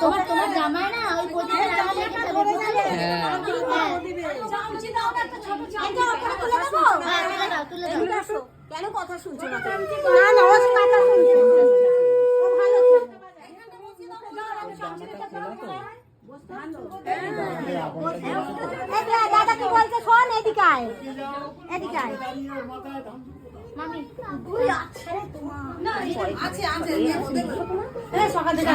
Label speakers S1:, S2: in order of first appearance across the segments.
S1: তোমার তোমার জামাই না ওই? হ্যাঁ
S2: কেন কথা শুনছো না দাদা কি বলছে? শোন এদিকে আয়। এদিকে আয়। আছে এই সকাল থেকে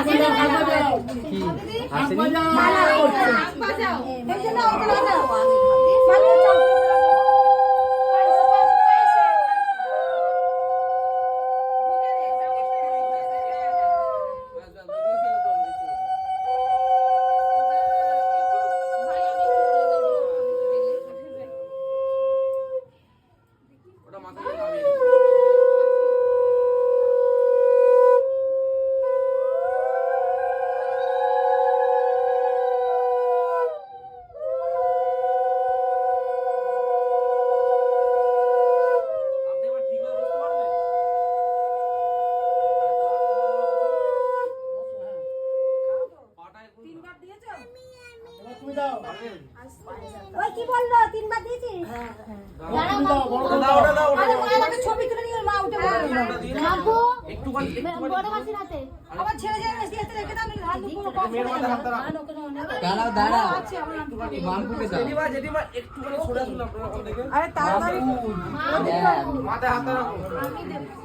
S3: একটুখানি
S2: তাড়াতাড়ি।
S3: মাথায়
S2: হাত
S3: রেখে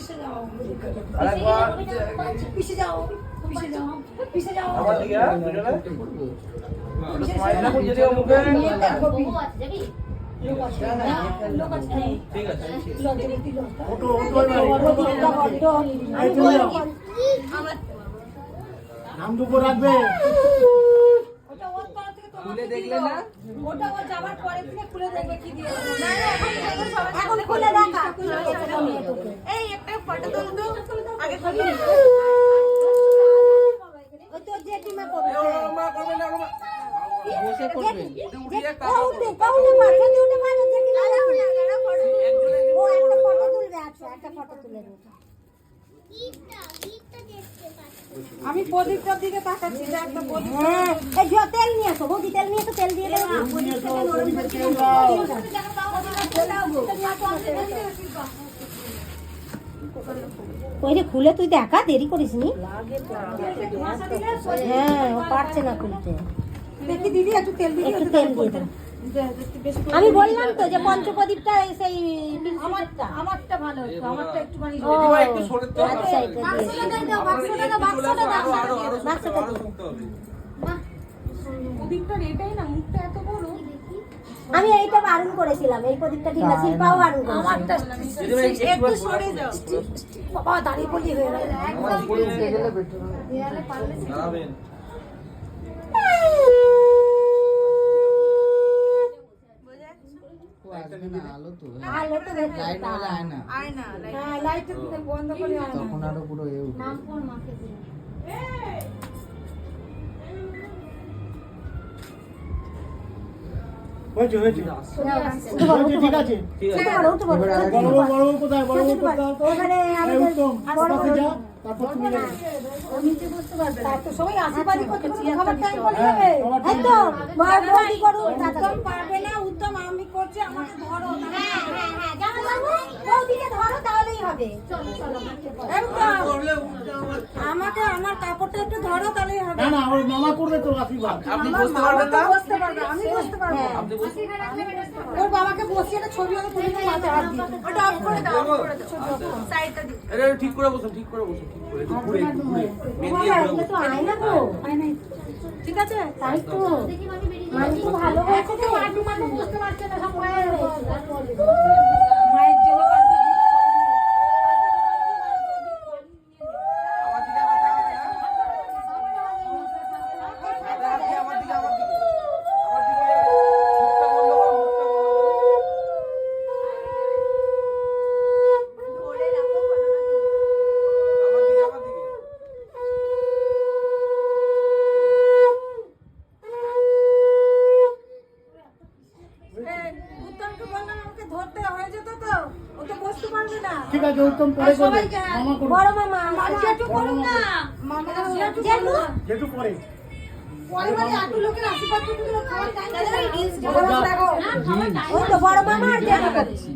S2: পিছে যাও। পিছে যাও পিছে যাও
S3: আমার দিকে? হ্যাঁ দুজনে?
S4: করব।
S3: স্মাইল রাখুন জেঠিমা মুখে
S1: যাবি?
S3: ঠিক আছে।
S5: ওটো ওটো যাও। নাম দুপুর রাখবে
S2: ওটা ওর তরফ থেকে তোমাকে
S4: খুলে দেখলে না?
S2: ওটা ও যাবার পরে থেকে খুলে দেখবে কি দিয়ে দেবো। এখন খুলে দেখা। এই একটা ফটো তুলে দাও আগে খুলে ওই তোর জেঠিমা করবে।
S3: ও, মা করবেন না মা।
S4: বসে করবেন
S3: উঠিয়ে
S2: ও উঠবে কাউকে মাথা দিয়ে উঠে মারো জেঠিমা ও একটা ফটো তুলবে আচ্ছা একটা ফটো তুলে দেবো আমি প্রদীপটার দিকে তাকাচ্ছি যে একটা প্রদীপ। হ্যাঁ এই যে তেল নিয়ে আসো বৌদি তেল নিয়ে এসো তেল দিয়ে দেবো। প্রদীপটাকে নরম করে
S5: তেল দাও।
S2: ওই রে খুলে তুই দেখা দেরি করিস নি? হ্যাঁ ও পারছে না খুলতে। দেখি দিদি একটু তেল দিয়ে একটু তেল দিয়ে আমি বললাম তো যে পঞ্চপ্রদীপটা সেই আমারটা আমারটা ভালো একটু আমারটা একটুখানি
S3: একটু সরে তো
S2: আচ্ছা বাক্সটা দাও বাক্সটা দাও বাক্সটা দাও
S3: আরও আরও আরও
S2: বাক্সটা দাও প্রদীপটার এটাই না মুখটা এত বড় আমি এইটা বারণ করেছিলাম এই প্রদীপটা ঠিক আছে শিল্পাও বারণ করেছিল আমারটা
S3: একটু সরে যাও
S2: বাবা দাঁড়িয়ে পড়লি হয়ে গেল
S3: আমার দিকে দাঁড়াবেন
S4: ও আসবে না আলো তো।
S2: আলো তো
S4: লাইট হলে আয় না।
S2: হ্যাঁ লাইট বন্ধ করে আয় না।
S4: তখন আরও পুরো এ উঠবে।
S1: নাম কোন মাকে
S5: হয়েছে হয়েছে।
S2: উঠে পড়ো,
S5: হয়েছে,
S2: উঠে
S5: ঠিক আছে।
S3: ঠিক আছে।
S2: উঠে পড়ো, উঠে পড়ো।
S4: এবার আর
S5: বড় বড় কোথায় বড় কোথায়
S2: ওখানে আমি
S5: উত্তম
S2: বড়
S5: যা তারপর তুমি যাবে।
S2: তার তো সবাই আশীর্বাদই করতে করতে খাবার টাইম করে
S5: হ্যাঁ,
S2: যাবে। করুন উত্তম পারবে না উত্তম আমি আমাকে ধরো হ্যাঁ হ্যাঁ হ্যাঁ জানো বৌদিকে ধরো তাহলেই হবে। চলো চলো আমাকে আমার কাপড়টা একটু ধরো তাহলেই হবে।
S5: না না ওর মামা করবে তো আশীর্বাদ।
S3: আপনি বুঝতে পারবেন
S2: তো
S3: না?
S2: বসতে পারবে আমি বসতে পারব।
S3: আপনি বুঝতে
S2: ওর বাবাকে বসিয়ে একটা ছবি আমি তুলে নিয়ে মাথায় হাত দিই। ওটা অফ করে দাও অফ করে দাও। সাইডটা দিই
S3: একটু ঠিক করে বসুন ঠিক করে বসুন ঠিক করে ঘুরে ঘুরে। দিয়ে
S2: এগুলো তো আয়না গো আয়না ঠিক আছে? তাই তো। মানে ভালো হয়েছে তো?
S1: মাটু মাটু বুঝতে পারছে না সব
S5: ঠিক আছে উত্তম পরে করবে মামা করবে
S2: বড় মামা জেঠু করুন না জেঠু
S5: যেটু পরে
S2: ওই তো বড় মামা আর জেঠু করছে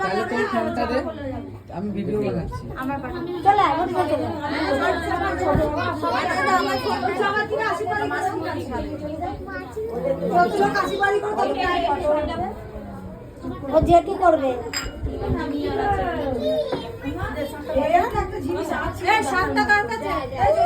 S4: তাহলে তোর ফোনটা দে আমি ভিডিও বানাচ্ছি
S2: চলে আয় ওদিকে চলে ও জেঠু করবে? ওর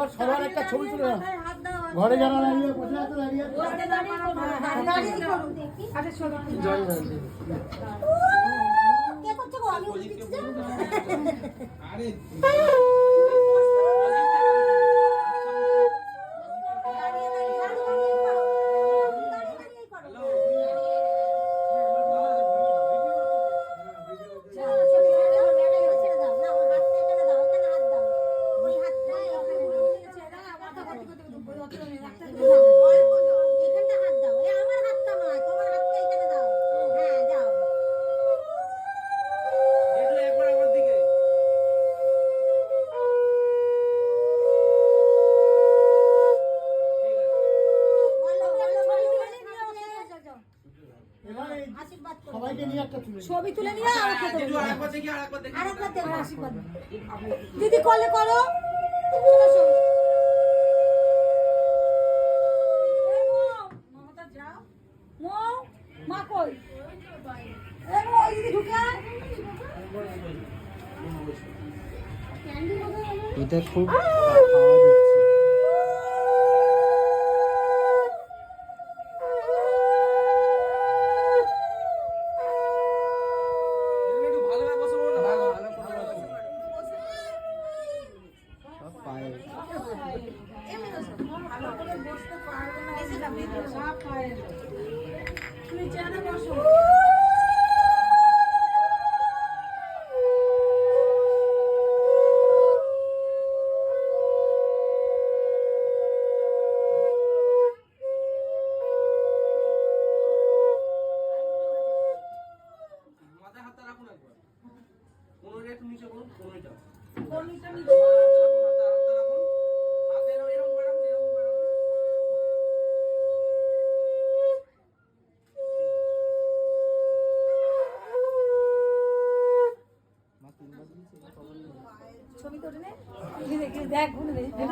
S5: এবার সবার একটা ছবি তুলে নাও ঘরে যারা দাঁড়িয়ে বসে আছে দাঁড়িয়ে আছে।
S4: আরে
S2: এখানটা হাত দাও এ আমার হাতটা নয় তোমার হাতটা এখানে দাও হ্যাঁ যাও
S3: একটু একবার আমার দিকে ঠিক আছে
S2: বলো বলো ছবি তুলে নিয়ে যাও যাও
S5: এবার এই
S2: আশীর্বাদ করো
S5: সবাইকে নিয়ে একটা তুলে নাও।
S2: ছবি তুলে নিয়ে আর
S3: আরেকবার
S2: দেবো আশীর্বাদ দিদি কলে করো। মৌ, মমতা যাও। মৌ, মা কই? এই মৌ, এই দিদি ঢুকে আয়।
S4: এটা খুব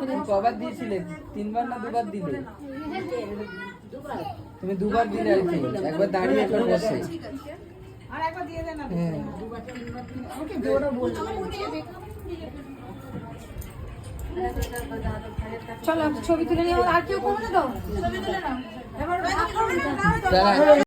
S4: তুমি কবার দিয়েছিলে? তিনবার না দুবার দিলে? তুমি দুবার দিলে আর কি। একবার দাঁড়িয়ে একবার বসে হ্যাঁ।
S2: চলো ছবি তুলে নিয়ে আর কেউ করবে না তো। ছবি তুলে নাও। এবার